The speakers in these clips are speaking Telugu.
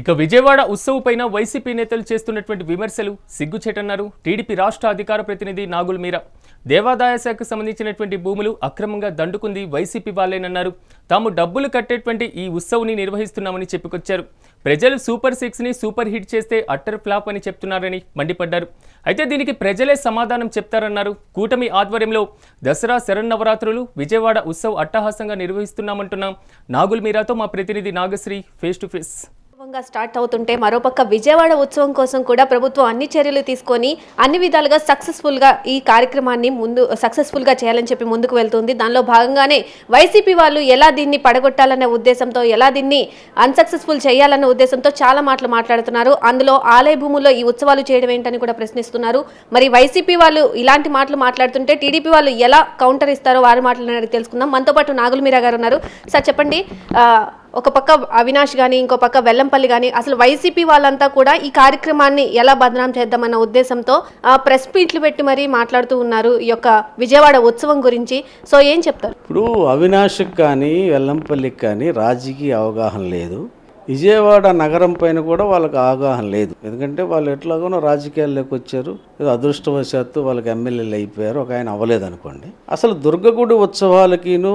ఇక విజయవాడ ఉత్సవ్ పైన వైసీపీ నేతలు చేస్తున్నటువంటి విమర్శలు సిగ్గుచేటన్నారు. టీడీపీ రాష్ట్ర అధికార ప్రతినిధి నాగుల్ మీరా. దేవాదాయ శాఖకు సంబంధించినటువంటి భూములు అక్రమంగా దండుకుంది వైసీపీ వాళ్ళేనన్నారు. తాము డబ్బులు కట్టేటువంటి ఈ ఉత్సవ్ని నిర్వహిస్తున్నామని చెప్పుకొచ్చారు. ప్రజలు సూపర్ సిక్స్ని సూపర్ హిట్ చేస్తే అట్టర్ ఫ్లాప్ అని చెప్తున్నారని మండిపడ్డారు. అయితే దీనికి ప్రజలే సమాధానం చెప్తారన్నారు. కూటమి ఆధ్వర్యంలో దసరా శరన్నవరాత్రులు విజయవాడ ఉత్సవ్ అట్టహాసంగా నిర్వహిస్తున్నామంటున్నాం నాగుల్ మీరాతో మా ప్రతినిధి నాగశ్రీ ఫేస్ టు ఫేస్. ఉత్సవంగా స్టార్ట్ అవుతుంటే మరోపక్క విజయవాడ ఉత్సవం కోసం కూడా ప్రభుత్వం అన్ని చర్యలు తీసుకొని అన్ని విధాలుగా సక్సెస్ఫుల్గా ఈ కార్యక్రమాన్ని ముందు సక్సెస్ఫుల్గా చేయాలని చెప్పి ముందుకు వెళ్తుంది. దానిలో భాగంగానే వైసీపీ వాళ్ళు ఎలా దీన్ని పడగొట్టాలనే ఉద్దేశంతో ఎలా దీన్ని అన్సక్సెస్ఫుల్ చేయాలనే ఉద్దేశంతో చాలా మాటలు మాట్లాడుతున్నారు. అందులో ఆలయ భూముల్లో ఈ ఉత్సవాలు చేయడం ఏంటని కూడా ప్రశ్నిస్తున్నారు. మరి వైసీపీ వాళ్ళు ఇలాంటి మాటలు మాట్లాడుతుంటే టీడీపీ వాళ్ళు ఎలా కౌంటర్ ఇస్తారో వారి మాటలు తెలుసుకుందాం. మనతో పాటు నాగుల్ మీరా గారు ఉన్నారు. సార్ చెప్పండి. ఒక పక్క అవినాష్ కానీ ఇంకో పక్క వెల్లంపల్లి కానీ అసలు వైసీపీ వాళ్ళంతా కూడా ఈ కార్యక్రమాన్ని ఎలా బదనాం చేద్దామన్న ఉద్దేశంతో ఆ, ప్రెస్ మీట్లు పెట్టి మరీ మాట్లాడుతూ ఉన్నారు ఈ యొక్క విజయవాడ ఉత్సవం గురించి. సో ఏం చెప్తారు? ఇప్పుడు అవినాష్కి కానీ వెల్లంపల్లికి కానీ రాజకీయ అవగాహన లేదు. విజయవాడ నగరం పైన కూడా వాళ్ళకి అవగాహన లేదు. ఎందుకంటే వాళ్ళు ఎట్లాగోనో రాజకీయాల్లోకి వచ్చారు. ఏదో అదృష్టవశాత్తు వాళ్ళకి ఎమ్మెల్యేలు అయిపోయారు. ఒక ఆయన అవ్వలేదు అనుకోండి అసలు దుర్గగుడి ఉత్సవాలకిను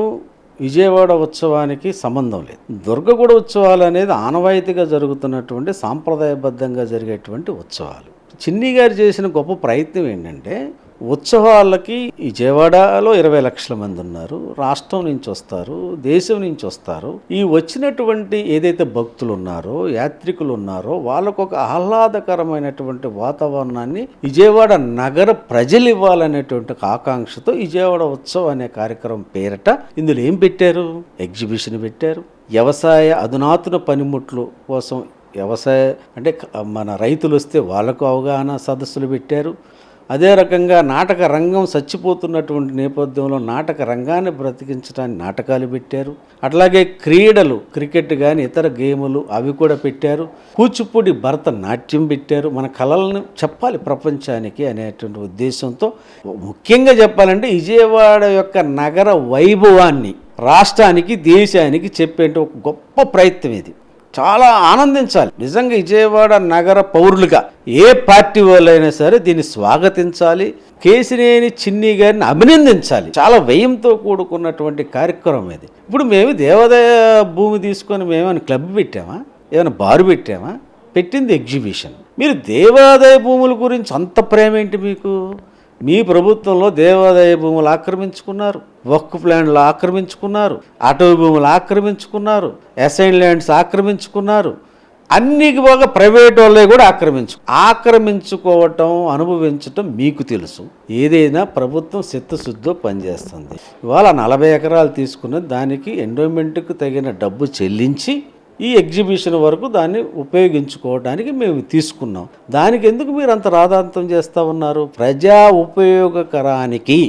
విజయవాడ ఉత్సవానికి సంబంధం లేదు. దుర్గగూడ ఉత్సవాలు అనేది ఆనవాయితీగా జరుగుతున్నటువంటి సాంప్రదాయబద్ధంగా జరిగేటువంటి ఉత్సవాలు. చిన్ని గారు చేసిన గొప్ప ప్రయత్నం ఏంటంటే ఉత్సవాలకి విజయవాడలో ఇరవై లక్షల మంది ఉన్నారు. రాష్ట్రం నుంచి వస్తారు దేశం నుంచి వస్తారు. ఈ వచ్చినటువంటి ఏదైతే భక్తులు ఉన్నారో యాత్రికులు ఉన్నారో వాళ్ళకు ఒక ఆహ్లాదకరమైనటువంటి వాతావరణాన్ని విజయవాడ నగర ప్రజలు ఇవ్వాలనేటువంటి ఆకాంక్షతో విజయవాడ ఉత్సవం అనే కార్యక్రమం పేరట ఇందులో ఏం పెట్టారు? ఎగ్జిబిషన్ పెట్టారు. వ్యవసాయ అధునాతన పనిముట్లు కోసం వ్యవసాయ అంటే మన రైతులు వస్తే వాళ్ళకు అవగాహన సదస్సులు పెట్టారు. అదే రకంగా నాటక రంగం చచ్చిపోతున్నటువంటి నేపథ్యంలో నాటక రంగాన్ని బ్రతికించడానికి నాటకాలు పెట్టారు. అట్లాగే క్రీడలు క్రికెట్ కానీ ఇతర గేములు అవి కూడా పెట్టారు. కూచిపూడి భరత నాట్యం పెట్టారు. మన కళలను చెప్పాలి ప్రపంచానికి అనేటువంటి ఉద్దేశంతో. ముఖ్యంగా చెప్పాలంటే విజయవాడ యొక్క నగర వైభవాన్ని రాష్ట్రానికి దేశానికి చెప్పే ఒక గొప్ప ప్రయత్నం ఇది. చాలా ఆనందించాలి. నిజంగా విజయవాడ నగర పౌరులుగా ఏ పార్టీ వాళ్ళైనా సరే దీన్ని స్వాగతించాలి. కేసినేని చిన్ని గారిని అభినందించాలి. చాలా వ్యయంతో కూడుకున్నటువంటి కార్యక్రమం ఇది. ఇప్పుడు మేము దేవాదాయ భూమి తీసుకొని మేమేమైనా క్లబ్ పెట్టామా? ఏమైనా బారు పెట్టామా? పెట్టింది ఎగ్జిబిషన్. మీరు దేవాదాయ భూముల గురించి అంత ప్రేమ ఏంటి మీకు? మీ ప్రభుత్వంలో దేవాదాయ భూములు ఆక్రమించుకున్నారు వక్ ల్యాండ్లు ఆక్రమించుకున్నారు అటవీ భూములు ఆక్రమించుకున్నారు అసైన్ ల్యాండ్స్ ఆక్రమించుకున్నారు అన్ని బాగా ప్రైవేట్ వాళ్ళే కూడా ఆక్రమించు ఆక్రమించుకోవటం అనుభవించటం మీకు తెలుసు. ఏదైనా ప్రభుత్వం చిత్తశుద్ధితో పనిచేస్తుంది. ఇవాళ నలభై ఎకరాలు తీసుకున్న దానికి ఎండోమెంట్కు తగిన డబ్బు చెల్లించి ఈ ఎగ్జిబిషన్ వరకు దాన్ని ఉపయోగించుకోవడానికి మేము తీసుకున్నాం. దానికి ఎందుకు మీరు అంత రాధాంతం చేస్తూ ఉన్నారు? ప్రజా ఉపయోగకరానికి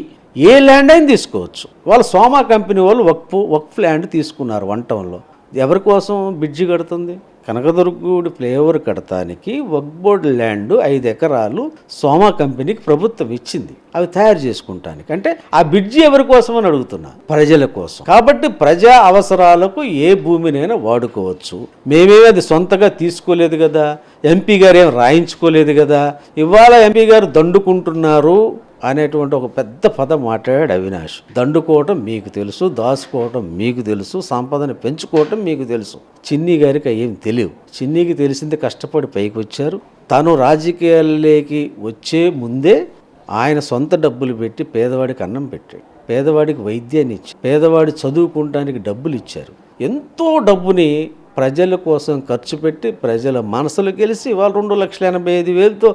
ఏ ల్యాండ్ అయినా తీసుకోవచ్చు. వాళ్ళు సోమా కంపెనీ వాళ్ళు వక్ఫ్ వక్ఫ్ ల్యాండ్ తీసుకున్నారు వన్ టౌన్లో ఎవరి కోసం బిడ్జి కడుతుంది? కనకదుర్గుడి ఫ్లేవర్ కడతానికి వక్బోర్డ్ ల్యాండ్ ఐదు ఎకరాలు సోమా కంపెనీకి ప్రభుత్వం ఇచ్చింది. అవి తయారు చేసుకుంటానికి. అంటే ఆ బ్రిడ్జి ఎవరి కోసం అని అడుగుతున్నా? ప్రజల కోసం. కాబట్టి ప్రజా అవసరాలకు ఏ భూమినైనా వాడుకోవచ్చు. మేమేమి అది సొంతగా తీసుకోలేదు కదా? ఎంపీ గారు ఏం రాయించుకోలేదు కదా? ఇవాళ ఎంపీ గారు దండుకుంటున్నారు. అనేటువంటి ఒక పెద్ద పదం మాట్లాడాడు అవినాష్. దండుకోవటం మీకు తెలుసు దాచుకోవటం మీకు తెలుసు సంపదను పెంచుకోవటం మీకు తెలుసు. చిన్ని గారికి ఏం తెలియవు. చిన్నికి తెలిసింది కష్టపడి పైకి వచ్చారు తను రాజకీయాల్లోకి వచ్చే ముందే ఆయన సొంత డబ్బులు పెట్టి పేదవాడికి అన్నం పెట్టాడు. పేదవాడికి వైద్యాన్ని ఇచ్చి పేదవాడి చదువుకుంటానికి డబ్బులు ఇచ్చారు. ఎంతో డబ్బుని ప్రజల కోసం ఖర్చు పెట్టి ప్రజల మనసులు గెలిచి వాళ్ళు రెండు లక్షల ఎనభై ఐదు వేలతో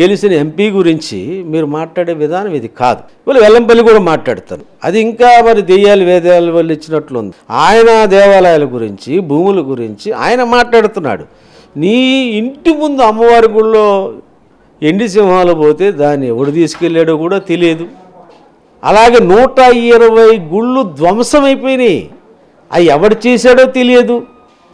గెలిచిన ఎంపీ గురించి మీరు మాట్లాడే విధానం ఇది కాదు. ఇవాళ వెల్లంపల్లి కూడా మాట్లాడతారు. అది ఇంకా మరి దెయ్యాలు వేదాలు వాళ్ళు ఇచ్చినట్లుంది. ఆయన దేవాలయాల గురించి భూముల గురించి ఆయన మాట్లాడుతున్నాడు. నీ ఇంటి ముందు అమ్మవారి గుళ్ళో ఎండి సింహాలు పోతే దాన్ని ఎవడు తీసుకెళ్ళాడో కూడా తెలియదు. అలాగే నూట ఇరవై గుళ్ళు ధ్వంసమైపోయినాయి. అవి ఎవడు చేశాడో తెలియదు.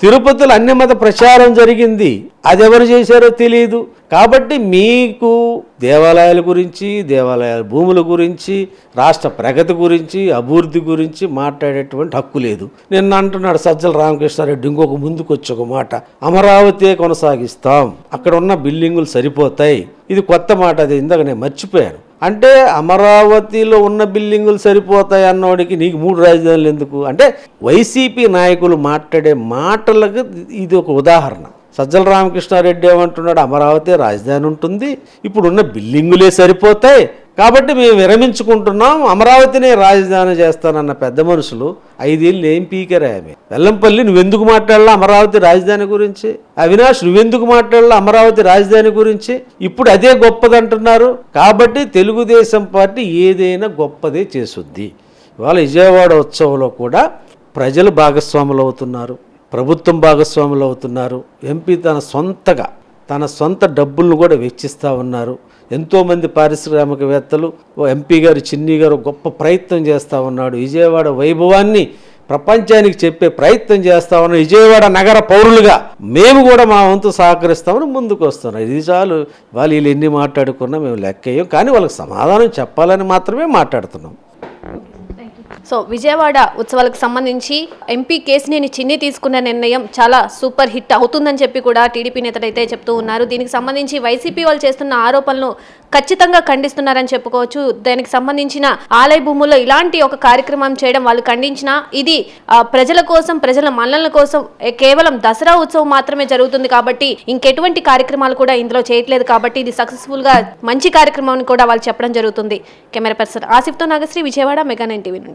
తిరుపతిలో అన్యమత ప్రచారం జరిగింది. అది ఎవరు చేశారో తెలియదు కాబట్టి మీకు దేవాలయాల గురించి దేవాలయాల భూముల గురించి రాష్ట్ర ప్రగతి గురించి అభివృద్ధి గురించి మాట్లాడేటువంటి హక్కు లేదు. నిన్న అంటున్నాడు సజ్జల రామకృష్ణారెడ్డి ఇంకొక ముందుకు వచ్చి ఒక మాట. అమరావతి కొనసాగిస్తాం. అక్కడ ఉన్న బిల్డింగులు సరిపోతాయి. ఇది కొత్త మాట అది ఇందాక నేను మర్చిపోయాను. అంటే అమరావతిలో ఉన్న బిల్డింగులు సరిపోతాయి అన్నోడికి నీకు మూడు రాజధానులు ఎందుకు? అంటే వైసీపీ నాయకులు మాట్లాడే మాటలకు ఇది ఒక ఉదాహరణ. సజ్జల రామకృష్ణారెడ్డి ఏమంటున్నాడు? అమరావతి రాజధాని ఉంటుంది ఇప్పుడున్న బిల్డింగులే సరిపోతాయి కాబట్టి మేము విరమించుకుంటున్నాం. అమరావతినే రాజధాని చేస్తానన్న పెద్ద మనుషులు ఐదేళ్ళు ఏం పీకరా ఆమె. వెల్లంపల్లి నువ్వెందుకు మాట్లాడాలా అమరావతి రాజధాని గురించి? అవినాష్ నువ్వెందుకు మాట్లాడాలా అమరావతి రాజధాని గురించి? ఇప్పుడు అదే గొప్పదంటున్నారు. కాబట్టి తెలుగుదేశం పార్టీ ఏదైనా గొప్పదే చేసుద్ది ఇవాళ విజయవాడ ఉత్సవంలో కూడా ప్రజలు భాగస్వాములు అవుతున్నారు. ప్రభుత్వం భాగస్వాములు అవుతున్నారు. ఎంపీ తన సొంతగా తన సొంత డబ్బులను కూడా వెచ్చిస్తూ ఉన్నారు. ఎంతోమంది పారిశ్రామికవేత్తలు ఓ ఎంపీ గారు చిన్ని గారు గొప్ప ప్రయత్నం చేస్తూ ఉన్నాడు. విజయవాడ వైభవాన్ని ప్రపంచానికి చెప్పే ప్రయత్నం చేస్తా ఉన్నాం విజయవాడ నగర పౌరులుగా మేము కూడా మా వంతు సహకరిస్తామని ముందుకు వస్తున్నాం. ఇది చాలు. వాళ్ళు వీళ్ళు ఎన్ని మాట్లాడుకున్నా మేము లెక్కయ్యం కానీ వాళ్ళకి సమాధానం చెప్పాలని మాత్రమే మాట్లాడుతున్నాం. సో విజయవాడ ఉత్సవాలకు సంబంధించి ఎంపీ కేసినేని చిన్ని తీసుకున్న నిర్ణయం చాలా సూపర్ హిట్ అవుతుందని చెప్పి కూడా టీడీపీ నేతలు అయితే చెప్తూ ఉన్నారు. దీనికి సంబంధించి వైసీపీ వాళ్ళు చేస్తున్న ఆరోపణలు ఖచ్చితంగా ఖండిస్తున్నారని చెప్పుకోవచ్చు. దానికి సంబంధించిన ఆలయ భూముల్లో ఇలాంటి ఒక కార్యక్రమం చేయడం వాళ్ళు ఖండించినా ఇది ప్రజల కోసం ప్రజల మల్లల కోసం కేవలం దసరా ఉత్సవం మాత్రమే జరుగుతుంది కాబట్టి ఇంకెటువంటి కార్యక్రమాలు కూడా ఇందులో చేయట్లేదు కాబట్టి ఇది సక్సెస్ఫుల్గా మంచి కార్యక్రమం అని కూడా వాళ్ళు చెప్పడం జరుగుతుంది. Camera person ఆసిఫ్తో Nagasri Vijayawada mega nine TV నుండి.